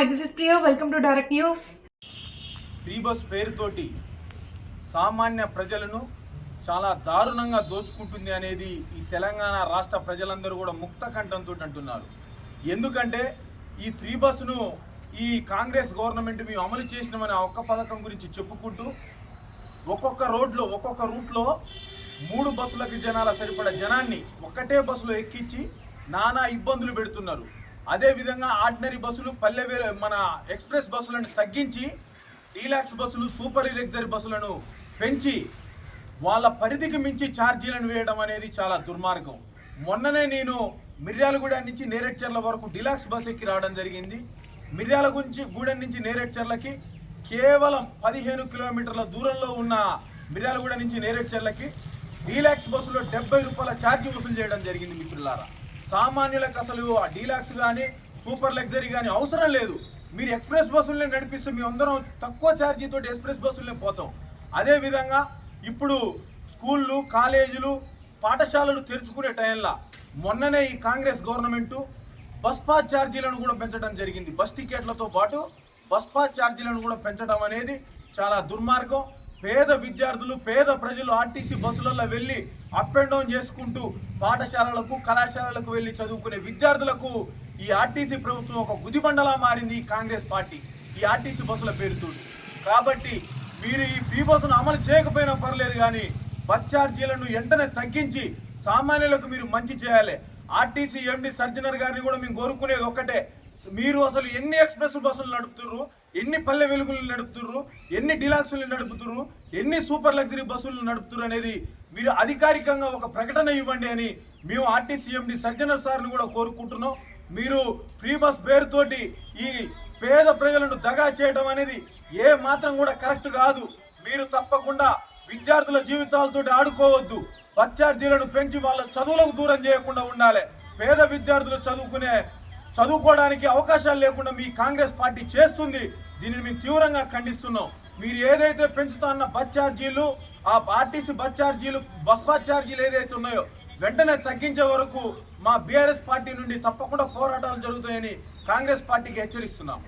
Hi this is Priya. Welcome to direct news free bus పేరుతోటి సామాన్య ప్రజలను చాలా దారుణంగా దోచుకుంటుంది అనేది ఈ తెలంగాణ రాష్ట్ర ప్రజలందరూ కూడా ముక్త కంఠంతో అంటున్నారు. ఎందుకంటే ఈ ఫ్రీ బస్సును ఈ కాంగ్రెస్ గవర్నమెంట్ మేము అమలు చేసినామని ఆ ఒక్క పథకం గురించి చెప్పుకుంటూ ఒక్కొక్క రోడ్లో ఒక్కొక్క రూట్లో మూడు బస్సులకి జనాల సరిపడ జనాన్ని ఒక్కటే బస్సులో ఎక్కించి నానా ఇబ్బందులు పెడుతున్నారు. అదేవిధంగా ఆర్డినరీ బస్సులు పల్లె మన ఎక్స్ప్రెస్ బస్సులను తగ్గించి డీలాక్స్ బస్సులు సూపర్ లగ్జరీ బస్సులను పెంచి వాళ్ళ పరిధికి మించి ఛార్జీలను వేయడం అనేది చాలా దుర్మార్గం. మొన్ననే నేను మిర్యాలగూడ నుంచి నేరేడ్చర్ల వరకు డిలాక్స్ బస్ ఎక్కి రావడం జరిగింది. మిర్యాల గురించి గూడెం నుంచి నేరేడ్చర్లకి కేవలం పదిహేను కిలోమీటర్ల దూరంలో ఉన్న మిర్యాలగూడ నుంచి నేరేడ్చర్లకి డీలాక్స్ బస్సులో డెబ్బై రూపాయల ఛార్జీ వసూలు చేయడం జరిగింది మిత్రులారా. సామాన్యులకు అసలు ఆ డీలాక్స్ కానీ సూపర్ లగ్జరీ కానీ అవసరం లేదు. మీరు ఎక్స్ప్రెస్ బస్సులనే నడిపిస్తే మేము అందరం తక్కువ ఛార్జీతో ఎక్స్ప్రెస్ బస్సులనే పోతాం. అదేవిధంగా ఇప్పుడు స్కూళ్ళు కాలేజీలు పాఠశాలలు తెరుచుకునే టైంలో మొన్ననే ఈ కాంగ్రెస్ గవర్నమెంటు బస్ పాస్ ఛార్జీలను కూడా పెంచడం జరిగింది. బస్ టికెట్లతో పాటు బస్ పాస్ ఛార్జీలను కూడా పెంచడం అనేది చాలా దుర్మార్గం. పేద విద్యార్థులు పేద ప్రజలు ఆర్టీసీ బస్సులలో వెళ్ళి అప్ అండ్ డౌన్ చేసుకుంటూ పాఠశాలలకు కళాశాలలకు వెళ్ళి చదువుకునే విద్యార్థులకు ఈ ఆర్టీసీ ప్రభుత్వం ఒక గుదిబండలా మారింది కాంగ్రెస్ పార్టీ. ఈ ఆర్టీసీ బస్సుల పేరుతో. కాబట్టి మీరు ఈ ఫ్రీ బస్సును అమలు చేయకపోయినా పర్లేదు కానీ బస్ ఛార్జీలను వెంటనే తగ్గించి సామాన్యులకు మీరు మంచి చేయాలి. ఆర్టీసీ ఎండి సర్జనర్ గారిని కూడా మేము కోరుకునేది ఒక్కటే. మీరు అసలు ఎన్ని ఎక్స్ప్రెస్ బస్సులు నడుపుతున్నారు ఎన్ని పల్లె వెలుగులు నడుపుతుర్రు ఎన్ని డిలాక్సులు నడుపుతుర్రు ఎన్ని సూపర్ లగ్జరీ బస్సులు నడుపుతురు అనేది మీరు అధికారికంగా ఒక ప్రకటన ఇవ్వండి అని మేము ఆర్టీసీ ఎండి సార్ని కూడా కోరుకుంటున్నాం. మీరు ఫ్రీ బస్ పేరుతోటి ఈ పేద ప్రజలను దగా చేయడం అనేది ఏ మాత్రం కూడా కరెక్ట్ కాదు. మీరు తప్పకుండా విద్యార్థుల జీవితాలతో ఆడుకోవద్దు. బస్ ఛార్జీలను పెంచి వాళ్ళ చదువులకు దూరం చేయకుండా ఉండాలి. పేద విద్యార్థులు చదువుకునే చదువుకోవడానికి అవకాశాలు లేకుండా మీ కాంగ్రెస్ పార్టీ చేస్తుంది దీనిని మేము తీవ్రంగా ఖండిస్తున్నాం. మీరు ఏదైతే పెంచుతున్న బస్ ఛార్జీలు ఆ ఆర్టీసీ బస్ ఛార్జీలు బస్ పాస్ ఛార్జీలు ఏదైతే ఉన్నాయో వెంటనే తగ్గించే వరకు మా బీఆర్ఎస్ పార్టీ నుండి తప్పకుండా పోరాటాలు జరుగుతాయని కాంగ్రెస్ పార్టీకి హెచ్చరిస్తున్నాం